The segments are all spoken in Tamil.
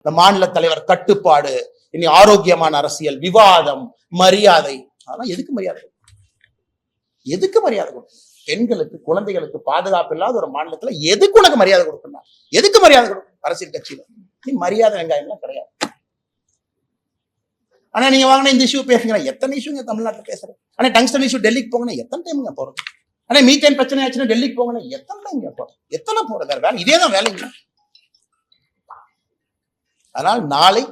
இந்த மாநில தலைவர் கட்டுப்பாடு இனி ஆரோக்கியமான அரசியல் விவாதம் மரியாதை. அதெல்லாம் எதுக்கு மரியாதை? எதுக்கு மரியாதை கொடுக்கணும் பெண்களுக்கு குழந்தைகளுக்கு பாதுகாப்பு இல்லாத ஒரு மாநிலத்துல எதுக்கு உனக்கு மரியாதை கொடுக்கணும்? எதுக்கு மரியாதை கொடுக்கணும் அரசியல் கட்சியில. நீ மரியாதை வெங்காயம் எல்லாம் கிடையாது. ஆனா நீங்க வாங்கின இந்த இஷ்யூ பேசுங்க. எத்தனை இஷ்யூங்க தமிழ்நாட்டில் பேசுறேன் ஆனா டங்ஸ்டன் இஷ்யூ டெல்லிக்கு போகணும் எத்தனை டைம்ங்க போறது? ஆனா மீத்தேன் பிரச்சனை ஆச்சுன்னா டெல்லிக்கு போகணும் எத்தனை டைம் போறது? எத்தனை போறது? வேற வேலை இதே தான் வேலைங்க. அதனால் நாளை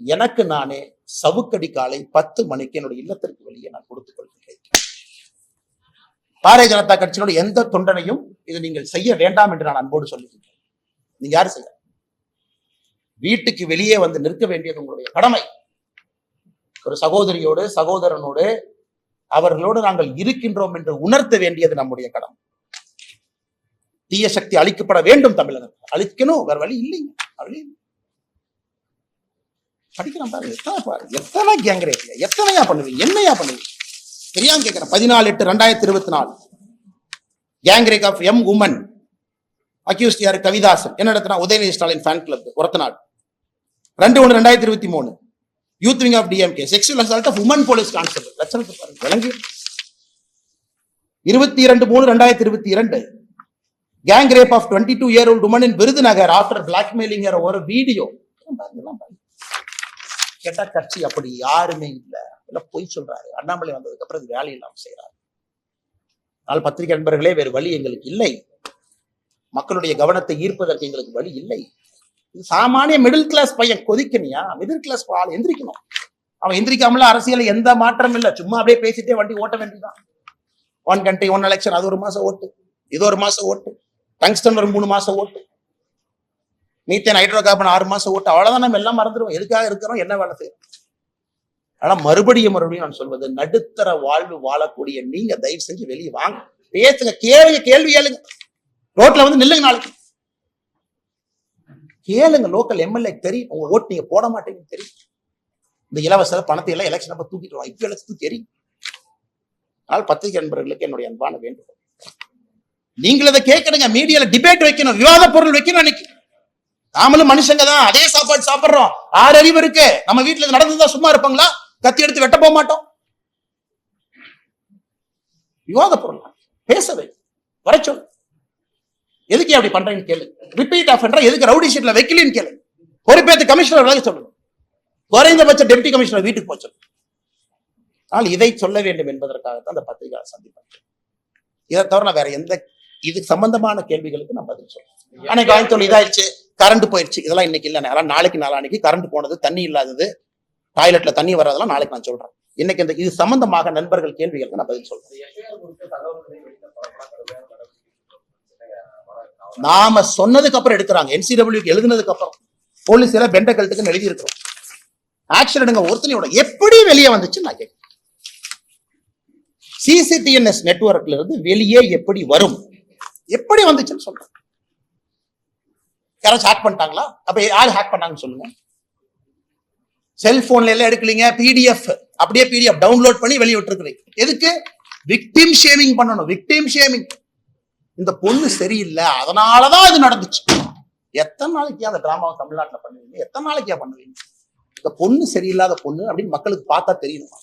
எனக்கு நானே சவுக்கடி காலை பத்து மணிக்கு என்னுடைய இல்லத்திற்கு வெளியே நான் கொடுத்துக் கொள்கிறேன். பாரதிய ஜனதா கட்சியினுடைய எந்த தொண்டனையும் இதை நீங்கள் செய்ய வேண்டாம் என்று நான் அன்போடு சொல்லுகிறேன் நீங்க யாரு செய்ய? வீட்டுக்கு வெளியே வந்து நிற்க வேண்டியது உங்களுடைய கடமை. ஒரு சகோதரியோடு சகோதரனோடு அவர்களோடு நாங்கள் இருக்கின்றோம் என்று உணர்த்த வேண்டியது நம்முடைய கடமை. தீய சக்தி அழிக்கப்பட வேண்டும் தமிழகத்தில். அழிக்கணும் வேற வழி இல்லைங்க. படிக்கிறேன் பாரு எத்தனை பாருங்க எத்தனை எத்தனையா பண்ணுவீங்க என்னையா பண்ணுவீங்க தெரியாம கேட்கிறேன் பதினாலு எட்டு ரெண்டாயிரத்தி இருபத்தி நாலு gang rape of M woman accused யார்? கவிதாசன். என்ன நடத்தினா உதயநிதி ஸ்டாலின் ஃபேன் கிளப் ஒரத்தநாடு ரெண்டு ஒன்று ரெண்டாயிரத்தி இருபத்தி மூணு youth wing of DMK sexual assault of woman police constable லட்சணத்தை பாருங்க விளங்கு. இருபத்தி இரண்டு மூணு ரெண்டாயிரத்தி இருபத்தி இரண்டு gang rape of twenty two year old woman in Virudhunagar after blackmailing ஒரு வீடியோ கேட்டா கட்சி அப்படி யாருமே இல்ல. இல்ல பொய் சொல்றாரு. அண்ணாமலை வந்ததுக்கு அப்புறம் இது வேலை இல்லாமல் செய்யறாரு ஆனால் பத்திரிகை நண்பர்களே வேறு வழி எங்களுக்கு இல்லை. மக்களுடைய கவனத்தை ஈர்ப்பதற்கு எங்களுக்கு வழி இல்லை. இது சாமானிய மிடில் கிளாஸ் பையன் கொதிக்கணியா? மிடில் கிளாஸ் ஆள் எந்திரிக்கணும். அவன் எந்திரிக்காமல அரசியல் எந்த மாற்றமும் இல்லை. சும்மா அப்படியே பேசிட்டே வண்டி ஓட்ட வேண்டியதுதான். ஒன் கண்ட்ரி ஒன் எலெக்ஷன் அது ஒரு மாசம் ஓட்டு இது ஒரு மாசம் ஓட்டு டங்ஸ்டன் ஒரு மூணு மாசம் ஓட்டு. மீத்தேன் ஹைட்ரோ கார்பன் ஆறு மாசம் ஓட்டு அவ்வளவுதான் நம்ம எல்லாம் மறந்துடுவோம். எதுக்காக இருக்கிறோம்? என்ன வேலை செய்யும் ஆனா மறுபடியும் மறுபடியும் நான் சொல்வது நடுத்தர வாழ்வு வாழக்கூடிய நீங்க தயவு செஞ்சு வெளியே வாங்க. பேசுங்க கேளுங்க கேள்வி கேளுங்க. ரோட்ல வந்து நில்லுங்க நாளைக்கு. கேளுங்க லோக்கல் எம்எல்ஏ தெரியும். உங்க ஓட்டு நீங்க போட மாட்டீங்கன்னு தெரியும். இந்த இலவச பணத்தை எல்லாம் எலெக்ஷன் அப்ப தூக்கிட்டு வரோம் இப்ப எலெக்ஷன் தெரியும். ஆனால் பத்திரிகை நண்பர்களுக்கு என்னுடைய அன்பான வேண்டுகோள். நீங்கள் அதை கேட்கணுங்க. மீடியால டிபேட் வைக்கணும். விவாத பொருள் வைக்கணும் அன்னைக்கு. நாமளும் மனுஷங்க தான். அதே சாப்பாடு சாப்பிடுறோம். ஆறு அறிவு இருக்கு. நம்ம வீட்டுல இது நடந்ததா சும்மா இருப்பாங்களா? கத்தி எடுத்து வெட்ட போக மாட்டோம். விவாத பொருள். பேசவே வர எதுக்கு அப்படி பண்றேன்னு கேளு. ரிப்பீட் ஆஃப் எதுக்கு ரவுடி ஷீட்ல வைக்கலன்னு கேளு. பொறுப்பேற்று கமிஷனர் விலக சொல்லணும் குறைந்தபட்ச டெப்டி கமிஷனர் வீட்டுக்கு போச்சு ஆனால் இதை சொல்ல வேண்டும் என்பதற்காகத்தான் அந்த பத்திரிகை சந்திப்பேன். இதை தவிர நான் வேற எந்த இது சம்பந்தமான கேள்விகளுக்கு நான் பதில் சொல்றேன். அன்னைக்கு வாங்கி இதாயிடுச்சு. கரண்ட் போயிடுச்சு இதெல்லாம் இன்னைக்கு இல்லை. அதெல்லாம் நாளைக்கு நாளானைக்கு கரண்ட் போனது தண்ணி இல்லாதது டாய்லெட்ல தண்ணி வர்றதெல்லாம் நாளைக்கு நான் சொல்றேன். இன்னைக்கு இந்த இது சம்பந்தமாக நண்பர்கள் கேள்விகளுக்கு நான் பதில் சொல்றேன். நாம சொன்னதுக்கு அப்புறம் எடுக்கிறாங்க. என்சிடபிள்யூக்கு எழுதுனதுக்கு அப்புறம். போலீஸ் எல்லாம் பெண்டகல்ட்டுக்கு எழுதி இருக்கிறோம் ஆக்ஷன் எடுங்க. ஒருத்தனையோட எப்படி வெளியே வந்துச்சு நான் கேட்கிறேன். சிசிடிஎன்எஸ் நெட்வொர்க்ல இருந்து வெளியே எப்படி வரும்? எப்படி வந்துச்சுன்னு சொல்றேன். யாராச்சும் ஹேக் பண்ணிட்டாங்களா? அப்ப யார் ஹேக் பண்ணாங்கன்னு சொல்லுங்க. செல்போன்ல எல்லாம் எடுக்கலீங்க பிடிஎஃப் அப்படியே பிடிஎஃப் டவுன்லோட் பண்ணி வெளியிட்டிருக்கிறீங்க எதுக்கு? விக்டிம் ஷேமிங் பண்ணணும். விக்டிம் ஷேமிங் இந்த பொண்ணு சரியில்லை. அதனாலதான் இது நடந்துச்சு. எத்தனை நாளைக்கு அந்த டிராமாவை தமிழ்நாட்டில் பண்ணுவீங்க? எத்தனை நாளைக்கா பண்ணுவீங்க? இந்த பொண்ணு சரியில்லாத பொண்ணு அப்படின்னு மக்களுக்கு பார்த்தா தெரியணுமா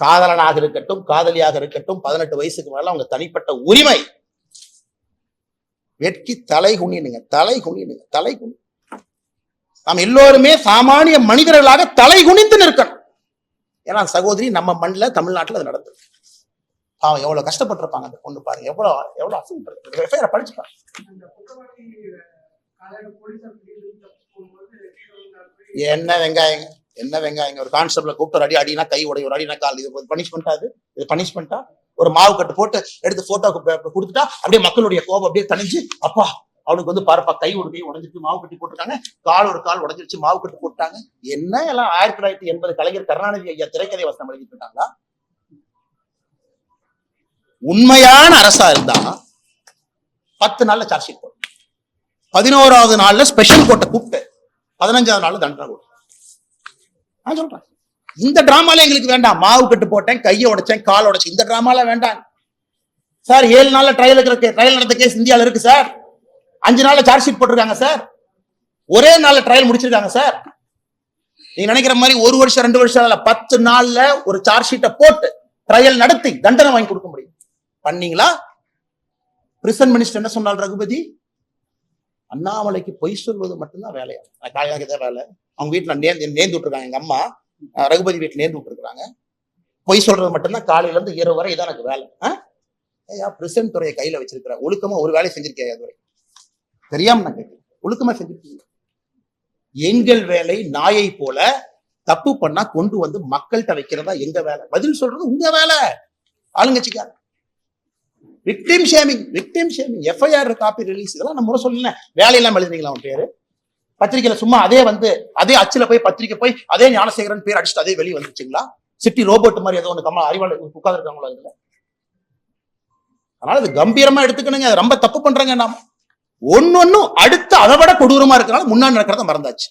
காதலனாக இருக்கட்டும் காதலியாக இருக்கட்டும் பதினெட்டு வயசுக்கு மேல அவங்க தனிப்பட்ட உரிமை. வெட்கி தலை குனினுங்க தலை குனினுங்க தலை குனி. நாம் எல்லோருமே சாமானிய மனிதர்களாக தலை குனிந்து நிற்கணும். ஏன்னா சகோதரி நம்ம மண்ணில் தமிழ்நாட்டுல அது நடந்தது. அவன் எவ்வளவு கஷ்டப்பட்டிருப்பாங்க அந்த பொண்ணு பாருங்க. எவ்வளவு எவ்வளவு அசிங்கப்பட்டு எஃப்ஐஆர் படிச்சுப்பாங்க. என்ன வெங்காயம்? என்ன வெங்காயம்? ஒரு கான்ஸ்டபிள கூப்பிட்டு அடி அடினா கை உடைய ஒரு அடினா கால். இது பனிஷ்மெண்டா அது? இது பனிஷ்மெண்டா ஒரு மாவு கட்டு போட்டு எடுத்து போட்டோ கொடுத்துட்டா அப்படியே மக்களுடைய கோபம் அப்படியே தணிஞ்சு அப்பா அவனுக்கு வந்து பாருப்பா கை ஒரு கை உடஞ்சிருச்சு மாவு கட்டி போட்டிருக்காங்க. கால் ஒரு கால் உடஞ்சிருச்சு மாவு கட்டு போட்டாங்க. என்ன எல்லாம் ஆயிரத்தி தொள்ளாயிரத்தி எண்பது கலைஞர் கருணாநிதி ஐயா திரைக்கதை வசனம் எழுதிட்டு இருக்காங்களா உண்மையான அரசா இருந்தா பத்து நாள்ல சார்ஜ் ஷீட் போடும் பதினோராவது நாள்ல ஸ்பெஷல் கோர்ட்டை கூப்பிட்டு பதினஞ்சாவது நாள் தண்டனை கொடுக்கும் நான் சொல்றேன். இந்த டிராமால எங்களுக்கு வேண்டாம். மாவு கட்டு போட்டேன் கையை உடைச்சேன் கால் உடைச்சேன். இந்த டிராமால வேண்டாம். சார் ஏழு நாள்ல ட்ரையல் இருக்கிற ட்ரையல் நடந்த கேஸ் இந்தியால இருக்கு சார். அஞ்சு நாள்ல சார்ஜ் ஷீட் போட்டிருக்காங்க சார். ஒரே நாள்ல ட்ரையல் முடிச்சிருக்காங்க சார். நீங்க நினைக்கிற மாதிரி ஒரு வருஷம் ரெண்டு வருஷம் இல்ல பத்து நாள்ல ஒரு சார்ஜ் ஷீட்டை போட்டு ட்ரையல் நடத்தி தண்டனை வாங்கி கொடுக்க முடியும். பண்ணீங்களா? பிரிசன் மினிஸ்டர் என்ன சொன்னால் ரகுபதி? அண்ணாமலைக்கு பொய் சொல்வது மட்டும்தான் வேலையா? நான் தான் வேலை. அவங்க வீட்டுல நேர்ந்து நேர்ந்து விட்டுருக்காங்க எங்க அம்மா. ரகுபதி வீட்டுல நேர்ந்து விட்டுருக்காங்க பொய் சொல்றது மட்டும்தான் காலையில இருந்து இரவு வரை இதான் எனக்கு வேலை. ஆ? ஏய்யா துறையை கையில வச்சிருக்கிற ஒழுக்கமா ஒரு வேலையை செஞ்சிருக்கேன் அதுவரை தெரியாம நான் கேட்கிறேன் ஒழுக்கமா செஞ்சிருக்கீங்க எங்கள் வேலை நாயை போல தப்பு பண்ணா கொண்டு வந்து மக்கள்கிட்ட வைக்கிறதா எங்க வேலை? பதில் சொல்றது உங்க வேலை. ஆளுங்கட்சிக்கார victim shaming victim shaming FIR copy release இதெல்லாம் நம்ம முறை சொல்லல வேலையெல்லாம் எழுதுனீங்களா அவன் பேரு? பத்திரிக்கையில சும்மா அதே வந்து அதே அச்சுல போய் பத்திரிக்கை போய் அதே ஞானசேகரன் பேர் அடிச்சுட்டு அதே வெளியே வந்துச்சுங்களா சிட்டி ரோபோட் மாதிரி ஏதோ ஒன்று கம்மா அறிவாளர் உட்காந்துருக்காங்களோ அதுல அதனால இது கம்பீரமா எடுத்துக்கணுங்க. அது ரொம்ப தப்பு பண்றாங்க நாம. ஒன்னொன்னும் அடுத்து அதை விட கொடூரமா இருக்கனால முன்னாடி நடக்கிறத மறந்தாச்சு.